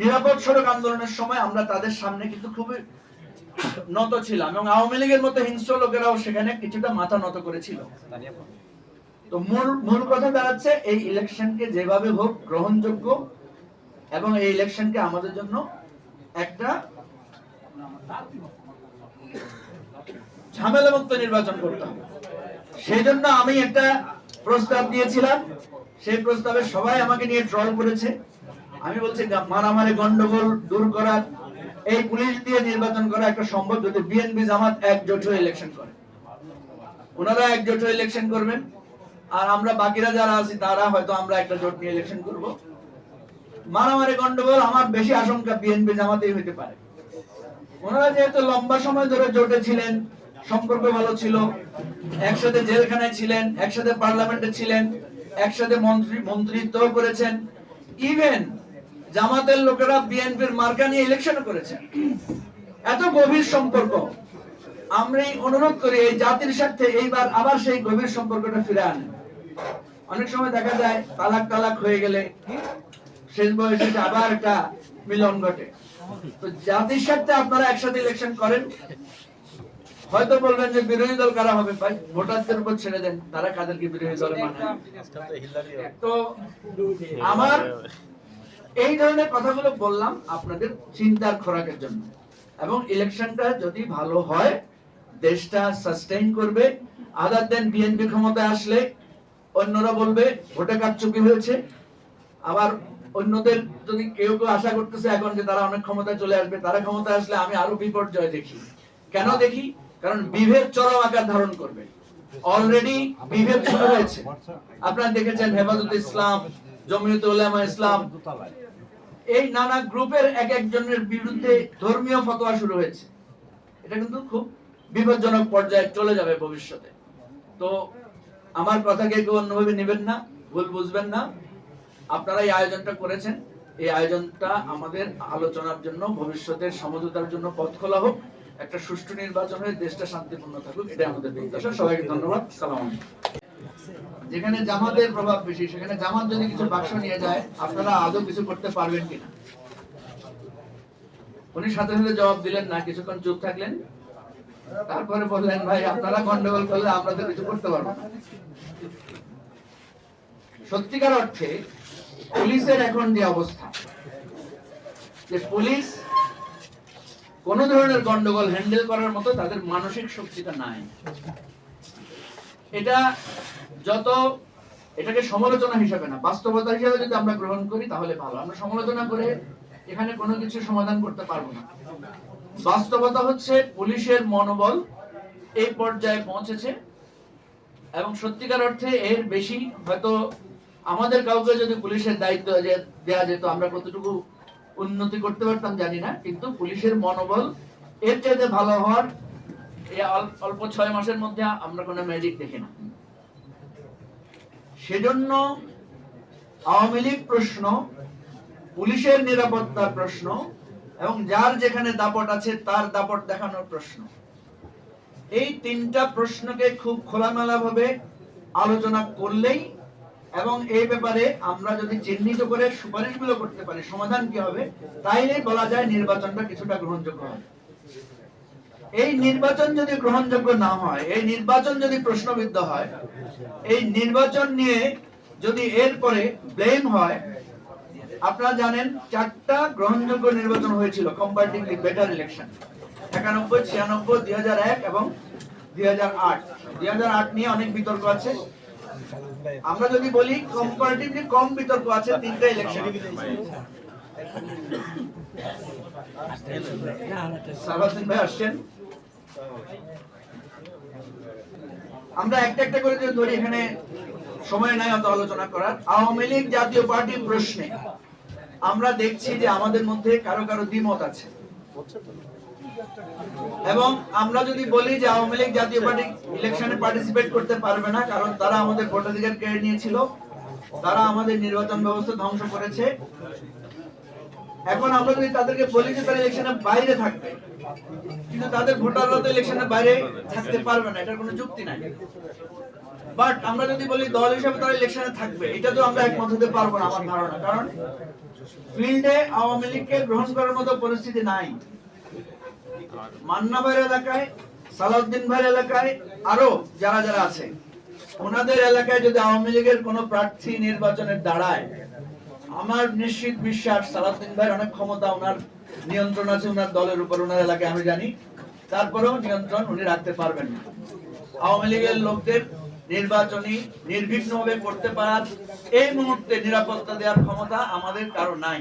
নিরাপদ সড়ক আন্দোলনের সময় আমরা তাদের সামনে কিন্তু খুবই নত ছিলাম এবং আওয়ামী লীগের মতো হিংস্র লোকেরাও সেখানে কিছুটা মাথা নত করেছিল। তো মূল মূল কথা দাঁড়াচ্ছে এই ইলেকশনকে যেভাবে হোক গ্রহণযোগ্য এবং এই ইলেকশনকে আমাদের জন্য একটা ঝামেলা মুক্ত নির্বাচন করতে হবে। সেই জন্য আমি একটা প্রস্তাব দিয়েছিলাম। সেই প্রস্তাবে সবাই আমাকে নিয়ে ট্রল করেছে। আমি বলছি মারামারি গন্ডগোল দূর করার এই পুলিশ দিয়ে নির্বাচন করা একটা সম্ভব যদি বিএনপি জামাত একজোট হয়ে ইলেকশন করে। ওনারা একজোট হয়ে ইলেকশন করবেন, আর আমরা বাকিরা যারা আছি তারা হয়তো আমরা একটা জোট নিয়ে ইলেকশন করব। মারামারি গন্ডগোল আমার বেশি আশঙ্কা বিএনপি জামাতেই হইতে পারে। ওনারা যেহেতু লম্বা সময় ধরে জোটে ছিলেন, সম্পর্ক ভালো ছিল, একসাথে জেলখানায় ছিলেন, একসাথে পার্লামেন্টে ছিলেন, একসাথে মন্ত্রী মন্ত্রিত্ব করেছেন ইভেন জামাতের লোকেরা বিএনপির মার্কা নিয়ে ইলেকশন করেছেন এত গভীর সম্পর্ক। আমরা এই অনুরোধ করি এই জাতির স্বার্থে এইবার আবার সেই গভীর সম্পর্কটা ফিরে আনেন অনেক সময় দেখা যায় তালাক তালাক হয়ে গেলে শেষ বয়সে আবার একটা মিলন ঘটে। তো জাতির স্বার্থে আপনারা একসাথে ইলেকশন করেন। হয়তো বলবেন যে বিরোধী দল কারা হবে ভাই? ভোটারদের উপর ছেড়ে দেন। তারা কাদেরকে বিরোধী দলে মানে তো আমার এই ধরনের কথাগুলো বললাম আপনাদের চিন্তার খোরাকের জন্য। এবং ইলেকশনটা যদি ভালো হয়, দেশটা সাস্টেইন করবে আদার দেন বিএনপি ক্ষমতায় আসলে অন্যরা বলবে, ভোটে কারচুপি হয়েছে। আবার অন্যদের যদি কেউ কেউ আশা করতেছে এখন যে তারা অনেক ক্ষমতায় চলে আসবে, তারা ক্ষমতায় আসলে আমি আরও বিপর্যয় দেখি। কেন দেখি? কারণ বিভেদ চরম আকার ধারণ করবে। অলরেডি বিভেদ শুরু হয়েছে। আপনারা দেখেছেন হেফাজত ইসলাম, জমিয়ত উলামা ইসলাম এই নানা গ্রুপের এক একজনের বিরুদ্ধে ধর্মীয় ফতোয়া শুরু হয়েছে। এটা কিন্তু খুব বিপজ্জনক পর্যায়ে চলে যাবে ভবিষ্যতে। তো আমার কথাকে কেউ অন্যভাবে নেবেন না, ভুল বুঝবেন না। আপনারা এই আয়োজনটা করেছেন। এই আয়োজনটা আমাদের আলোচনার জন্য, ভবিষ্যতের সমঝোতার জন্য পথ খোলা হোক। একটা সুষ্ঠু নির্বাচন হয়ে দেশটা শান্তিপূর্ণ থাকুক, এটাই আমাদের প্রত্যাশা। সবাইকে ধন্যবাদ। সালাম আলাইকুম। যেখানে জামাতের প্রভাব বেশি, সেখানে জামাত যদি কিছু বাক্স নিয়ে যায়, আপনারা আদৌ কিছু করতে পারবেন কিনা? উনি সাথে সাথে জবাব দিলেন, না, কিছুক্ষণ চুপ থাকলেন। তারপরে বললেন, ভাই, আপনারা গন্ডগোল করলে আমরা তো কিছু করতে পারব সত্যিকার অর্থে, পুলিশের এখন যে অবস্থা, যে পুলিশ কোন ধরনের গন্ডগোল হ্যান্ডেল করার মতো তাদের মানসিক শক্তিটা নাই। এটা যত এটাকে সমালোচনা হিসাবে না, বাস্তবতা হিসাবে যদি আমরা গ্রহণ করি তাহলে ভালো। আমরা সমালোচনা করে এখানে কোনো কিছু সমাধান করতে পারব না। বাস্তবতা হচ্ছে পুলিশের মনোবল এই পর্যায়ে পৌঁছেছে এবং সত্যিকার অর্থে এর বেশি হয়তো আমাদের কাউকে যদি পুলিশের দায়িত্ব দেওয়া যেত, আমরা কতটুকু উন্নতি করতে পারতাম জানি না, কিন্তু পুলিশের মনোবল এর চাইতে ভালো হওয়ার এই অল- অল্প ছয় মাসের মধ্যে আমরা কোনো ম্যাজিক দেখি না। সেজন্য আওয়ামী লীগ প্রশ্ন, পুলিশের নিরাপত্তার প্রশ্ন, এবং যার যেখানে দাপট আছে তার দাপট দেখানোর প্রশ্ন। এই তিনটা প্রশ্নকে খুব খোলামেলা ভাবে আলোচনা করলেই এবং এই ব্যাপারে আমরা যদি চিহ্নিত করে সুপারিশগুলো করতে পারি, সমাধান কি হবে, তাইলেই বলা যায় নির্বাচনটা কিছুটা গ্রহণযোগ্য হবে। এই নির্বাচন যদি গ্রহণযোগ্য না হয়, এই নির্বাচন যদি প্রশ্নবিদ্ধ হয়, এই নির্বাচন নিয়ে যদি এরপরে ব্লেম হয়, আপনারা জানেন চারটা গ্রহণযোগ্য নির্বাচন হয়েছিল কম্পারেটিভলি বেটার ইলেকশন একানব্বই, ছিয়ানব্বই, দুই হাজার এক এবং দুই হাজার আট। দুই হাজার আট নিয়ে অনেক বিতর্ক আছে। আমরা যদি বলি কম্পারেটিভলি কম বিতর্ক আছে তিনটা ইলেকশন সাবাসিন ভাই আসছেন। আমরা একটা একটা করে যদি ধরি, এখানে সময় নাই অত আলোচনা করার। আওয়ামী লীগ জাতীয় পার্টি প্রশ্নে আমরা দেখছি যে আমাদের মধ্যে কারও কারও দ্বিমত আছে। এবং আমরা যদি বলি যে আওয়ামী লীগ জাতীয় পার্টি ইলেকশনে পার্টিসিপেট করতে পারবে না, কারণ তারা আমাদের ভোটাধিকার কেড়ে নিয়েছিল, তারা আমাদের নির্বাচন ব্যবস্থা ধ্বংস করেছে। এখন আমরা যদি তাদেরকে বলি যে তারা ইলেকশনের বাইরে থাকবে কিন্তু তাদের ভোটাররা তো ইলেকশনের বাইরে থাকতে পারবে না, এটার কোনো যুক্তি নাই। বাট আমরা যদি বলি দল তারা ইলেকশনে থাকবে, এটা তো আমরা একমত হতে পারব না আমার ধারণা। কারণ ফিল্ডে আওয়ামী লীগকে গ্রহণ করার মতো পরিস্থিতি নাই। এলাকায়, সালাউদ্দিন এলাকায়, আরও যারা যারা আছে, ওনাদের এলাকায় যদি আওয়ামী লীগের কোনো প্রার্থী নির্বাচনে দাঁড়ায়, আমার নিশ্চিত বিশ্বাস সালাউদ্দিন ভাইয়ের অনেক ক্ষমতা ওনার নিয়ন্ত্রণ আছে ওনার দলের উপর, ওনার এলাকায়, আমি জানি। তারপরেও নিয়ন্ত্রণ উনি রাখতে পারবেন না। আওয়ামী লীগের লোকদের নির্বাচনী নির্বিঘ্নভাবে করতে পারার এই মুহূর্তে নিরাপত্তা দেওয়ার ক্ষমতা আমাদের কারও নাই।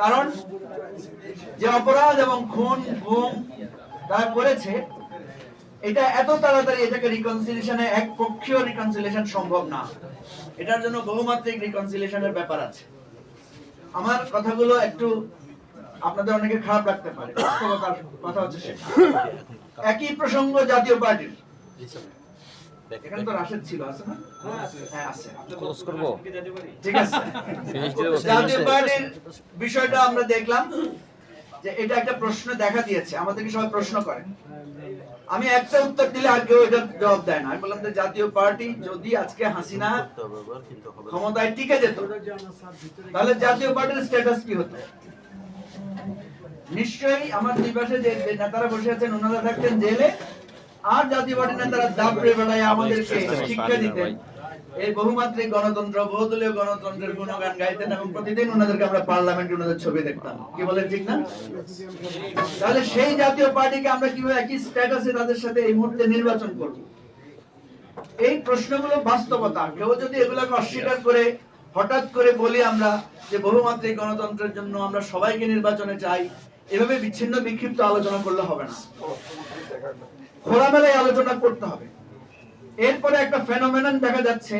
কারণ যে অপরাধ এবং খুন, গুম তারা করেছে, এটা এত তাড়াতাড়ি এটাকে রিকনসিলিয়েশনে এক পক্ষীয় রিকনসিলিয়েশন সম্ভব না। এটার জন্য বহুমাত্রিক রিকনসিলিয়েশনের ব্যাপার আছে। আমার কথাগুলো একটু আপনাদের অনেকে খারাপ লাগতে পারে। কথা হচ্ছে সেটা। একই প্রসঙ্গ জাতীয় পার্টির। এখানে তো রাশেদ ছিল আছে না? হ্যাঁ আছে। ক্লোজ করব? ঠিক আছে। ফিনিশ দিয়ে বসে। জাতীয় পার্টির বিষয়টা আমরা দেখলাম যে এটা একটা প্রশ্ন দেখা দিয়েছে। আমাদেরকে সবাই প্রশ্ন করে। আমি একটা উত্তর দিলে আর কেউ এটা জবাব দেয় না। আমি বললাম যে জাতীয় পার্টি যদি আজকে হাসিনা ক্ষমতায় টিকে যেত তাহলে জাতীয় পার্টির স্ট্যাটাস কি হতো? নিশ্চয়ই আমার দুই পাশে যে নেতারা বসে আছেন ওনারা থাকতেন জেলে। আর জাতীয় পার্টির নেতারা দাপড়ে বেড়ায় আমাদেরকে শিক্ষা দিতেন। এই বহুমাত্রিক গণতন্ত্র বহুদলীয় গণতন্ত্রের গুণগান গাইতেন এবং প্রতিদিন ওনাদেরকে আমরা পার্লামেন্টে ওনাদের ছবি দেখতাম। কি বলেন ঠিক না? তাহলে সেই জাতীয় পার্টিকে আমরা কীভাবে একই স্ট্যাটাসে তাদের সাথে এই মুহূর্তে নির্বাচন করব? এই প্রশ্নগুলো বাস্তবতা কেউ যদি এগুলোকে অস্বীকার করে হঠাৎ করে বলি আমরা যে বহুমাত্রিক গণতন্ত্রের জন্য আমরা সবাইকে নির্বাচনে চাই এভাবে বিচ্ছিন্ন বিক্ষিপ্ত আলোচনা করলে হবে না। খোলামেলায় আলোচনা করতে হবে। এরপরে একটা ফেনোমেনন দেখা যাচ্ছে,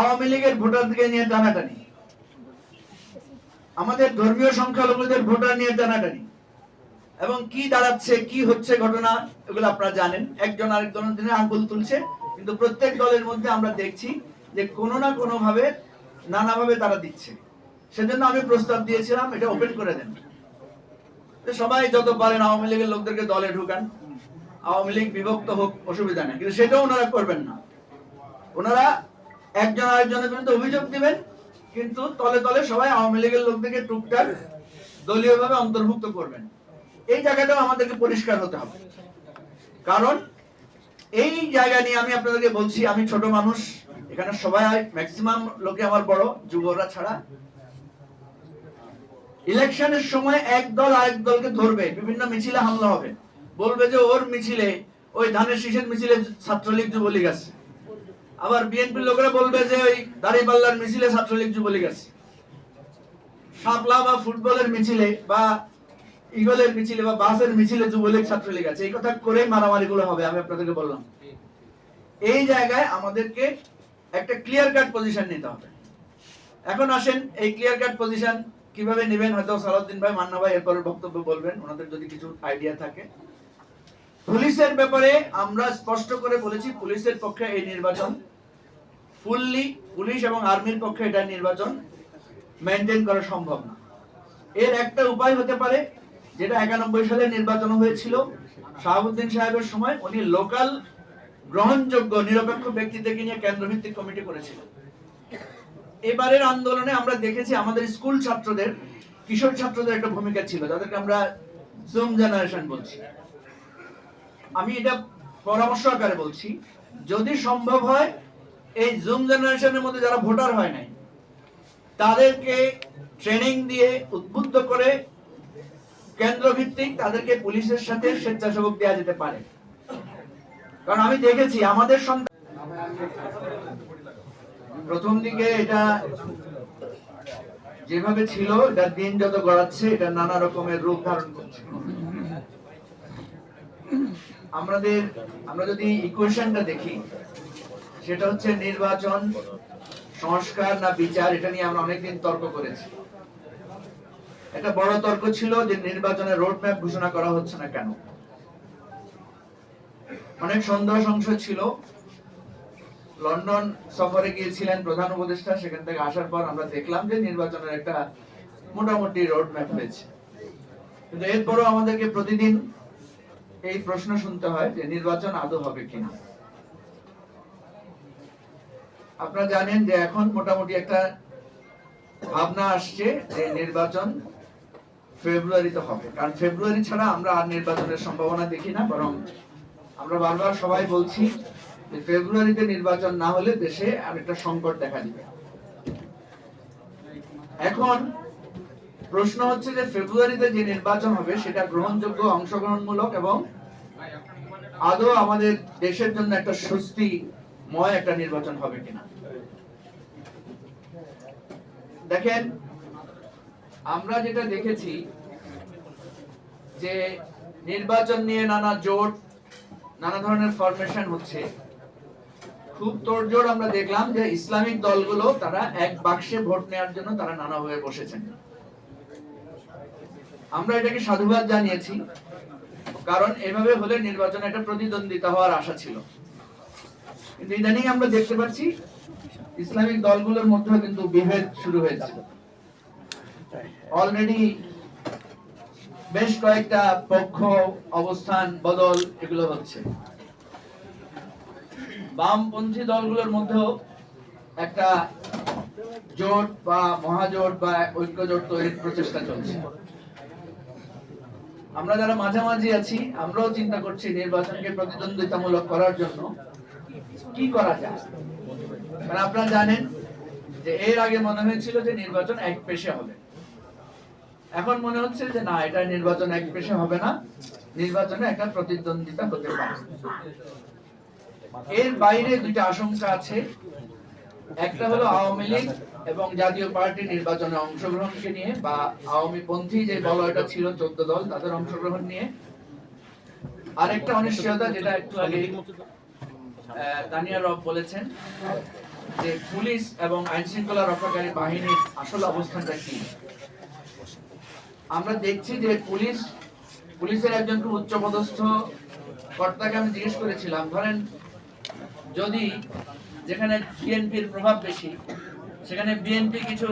আওয়ামী লীগের ভোটারদেরকে নিয়ে টানাটানি। আমাদের ধর্মীয় সংখ্যালঘুদের ভোটার নিয়ে টানাটানি। এবং কি দাঁড়াচ্ছে, কি হচ্ছে ঘটনা, এগুলো আপনারা জানেন। একজন আরেকজনের দিনে আঙ্গুল তুলছে, কিন্তু প্রত্যেক দলের মধ্যে আমরা দেখছি যে কোনো না কোনোভাবে নানাভাবে তারা দিচ্ছে। সেজন্য আমি প্রস্তাব দিয়েছিলাম, এটা ওপেন করে দেন। সবাই যত পারেন আওয়ামী লীগের লোকদেরকে দলে ঢুকান। আওয়ামী লীগ বিভক্ত হোক, অসুবিধা নেই। কিন্তু সেটাও ওনারা করবেন না। ওনারা একজন আরেকজনের বিরুদ্ধে অভিযোগ দিবেন, কিন্তু তলে তলে সবাই আওয়ামী লীগের লোকদেরকে টুকটাক দলীয়ভাবে অন্তর্ভুক্ত করবেন। এই জায়গাটাও আমাদেরকে পরিষ্কার হতে হবে। কারণ এই জায়গা নিয়ে আমি আপনাদেরকে বলছি, আমি ছোট মানুষ, এখানে সবাই ম্যাক্সিমাম লোকে আমার বড় যুবরা ছাড়া। ইলেকশনের সময় এক দল আরেক দলকে ধরবে, বিভিন্ন মিছিলে হামলা হবে। বলবে যে ওর মিছিলে, ওই ধানের শীষের মিছিলে ছাত্রলীগ যুবলীগ আছে। আবার বিএনপির লোকেরা বলবে যে ওই দাড়িপাল্লার মিছিলে ছাত্রলীগ যুবলীগ আছে। বা ফুটবলের মিছিলে বা ইগলের মিছিলে বা বাসের মিছিলে যুবলীগ ছাত্রলীগ আছে। এই কথা করে মারামারি গুলো হবে, আমি আপনাদেরকে বললাম। এই জায়গায় আমাদেরকে একটা ক্লিয়ার কাট পজিশন নিতে হবে। এখন আসেন, এই ক্লিয়ার কাট পজিশন কীভাবে নেবেন? হয়তো সালাউদ্দিন ভাই, মান্না ভাই এরপরে বক্তব্য বলবেন। ওনাদের যদি কিছু আইডিয়া থাকে। পুলিশের ব্যাপারে আমরা স্পষ্ট করে বলেছি, পুলিশের পক্ষে এই নির্বাচন ফুললি পুলিশ এবং আর্মির পক্ষে এটা নির্বাচন মেনটেন করা সম্ভব না। এর একটা উপায় হতে পারে, যেটা একানব্বই সালে নির্বাচন হয়েছিল। শাহাবুদ্দিন সাহেবের সময় উনি লোকাল গ্রহণযোগ্য, নিরপেক্ষ ব্যক্তিদেরকে নিয়ে কেন্দ্রভিত্তিক কমিটি করেছিলেন। এবারের আন্দোলনে আমরা দেখেছি আমাদের স্কুল ছাত্রদের, কিশোর ছাত্রদের একটা ভূমিকা ছিল, যাদেরকে আমরা জুম জেনারেশন বলছি। আমি এটা পরামর্শ আকারে বলছি, যদি সম্ভব হয়, এই জুম জেনারেশনের মধ্যে যারা ভোটার হয় নাই, তাদেরকে ট্রেনিং দিয়ে উদ্বুদ্ধ করে কেন্দ্র ভিত্তিক তাদেরকে পুলিশের সাথে স্বেচ্ছাসেবক দেওয়া যেতে পারে। কারণ আমি দেখেছি, আমাদের সন্তান প্রথম দিকে এটা যেভাবে ছিল, এটা দিন যত গড়াচ্ছে, এটা নানা রকমের রূপ ধারণ করছে। আমাদের, আমরা যদি ইকুয়েশনটা দেখি, সেটা হচ্ছে নির্বাচন, সংস্কার না বিচার, এটা নিয়ে আমরা অনেকদিন তর্ক করেছি। একটা বড় তর্ক ছিল যে নির্বাচনের রোড ম্যাপ ঘোষণা করা হচ্ছে না কেন? অনেক সন্দেহ সংশয় ছিল। লন্ডন সফরে গিয়েছিলেন প্রধান উপদেষ্টা, সেখান থেকে আসার পর আমরা দেখলাম যে নির্বাচনের একটা মোটামুটি রোড ম্যাপ হয়েছে। কিন্তু এরপরও আমাদেরকে প্রতিদিন এই প্রশ্ন শুনতে হয় যে নির্বাচন আদৌ হবে কিনা। আপনারা জানেন যে এখন মোটামুটি একটা ভাবনা আসছে যে নির্বাচন ফেব্রুয়ারিতে হবে। কারণ ফেব্রুয়ারি ছাড়া আমরা আর নির্বাচনের সম্ভাবনা দেখি না, বরং আমরা বারবার সবাই বলছি ফেব্রুয়ারিতে নির্বাচন না হলে দেশে আরেকটা সংকট দেখা দিবে। এখন প্রশ্ন হচ্ছে যে ফেব্রুয়ারিতে যে নির্বাচন হবে, সেটা গ্রহণযোগ্য, অংশগ্রহণমূলক এবং আদৌ আমাদের দেশের জন্য একটা স্বস্তিময় একটা নির্বাচন হবে কিনা। দেখেন, আমরা যেটা দেখেছি যে নির্বাচন নিয়ে নানা জোট, নানা ধরনের ফরমেশন হচ্ছে। খুব তোড়জোড় আমরা দেখলাম যে ইসলামিক দলগুলো তারা এক বাক্সে ভোট নেওয়ার জন্য তারা নানাভাবে বসেছেন। আমরা এটাকে সাধুবাদ জানিয়েছি, কারণ এভাবে হলে নির্বাচনে একটা প্রতিদ্বন্দ্বিতা হওয়ার আশা ছিল। কিন্তু ইদানিং আমরা দেখতে পাচ্ছি ইসলামিক দলগুলোর মধ্যে কিন্তু বিভেদ শুরু হয়েছে। অলরেডি বেশ কয়েকটা পক্ষ, অবস্থান, বদল এগুলো হচ্ছে। বামপন্থী দলগুলোর মধ্যেও একটা জোট বা মহাজোট বা ঐক্য জোট তৈরির প্রচেষ্টা চলছে। আমরা যারা মাঝামাঝি আছি, আমরাও চিন্তা করছি নির্বাচনকে প্রতিদ্বন্দ্বিতামূলক করার জন্য কি করা যায়? কারণ আপনারা জানেন যে এর আগে মনে হয়েছিল যে নির্বাচন এক পেশে হবে। এখন মনে হচ্ছে যে না, এটা নির্বাচন এক পেশে হবে না, নির্বাচনে একটা প্রতিদ্বন্দ্বিতা হতে পারে। এর বাইরে দুইটা আশঙ্কা আছে। একটা হলো আওয়ামী লীগ এবং জাতীয় পার্টি নির্বাচনে অংশগ্রহণকে নিয়ে বা আওয়ামী পন্থী যে বলয়টা ছিল চোদ্দ দল, তাদের অংশগ্রহণ নিয়ে। আরেকটা অনিশ্চয়তা যেটা একটু আগে তানিয়া রব বলেছেন যে পুলিশ এবং আইন শৃঙ্খলা রক্ষাকারী বাহিনীর আসল অবস্থানটা কি? আমরা দেখছি যে পুলিশ, পুলিশের একজন উচ্চপদস্থ কর্তাকে আমি জিজ্ঞেস করেছিলাম, ধরেন যদি যেখানে বিএনপির প্রভাব বেশি সেখানে বিএনপি কিছু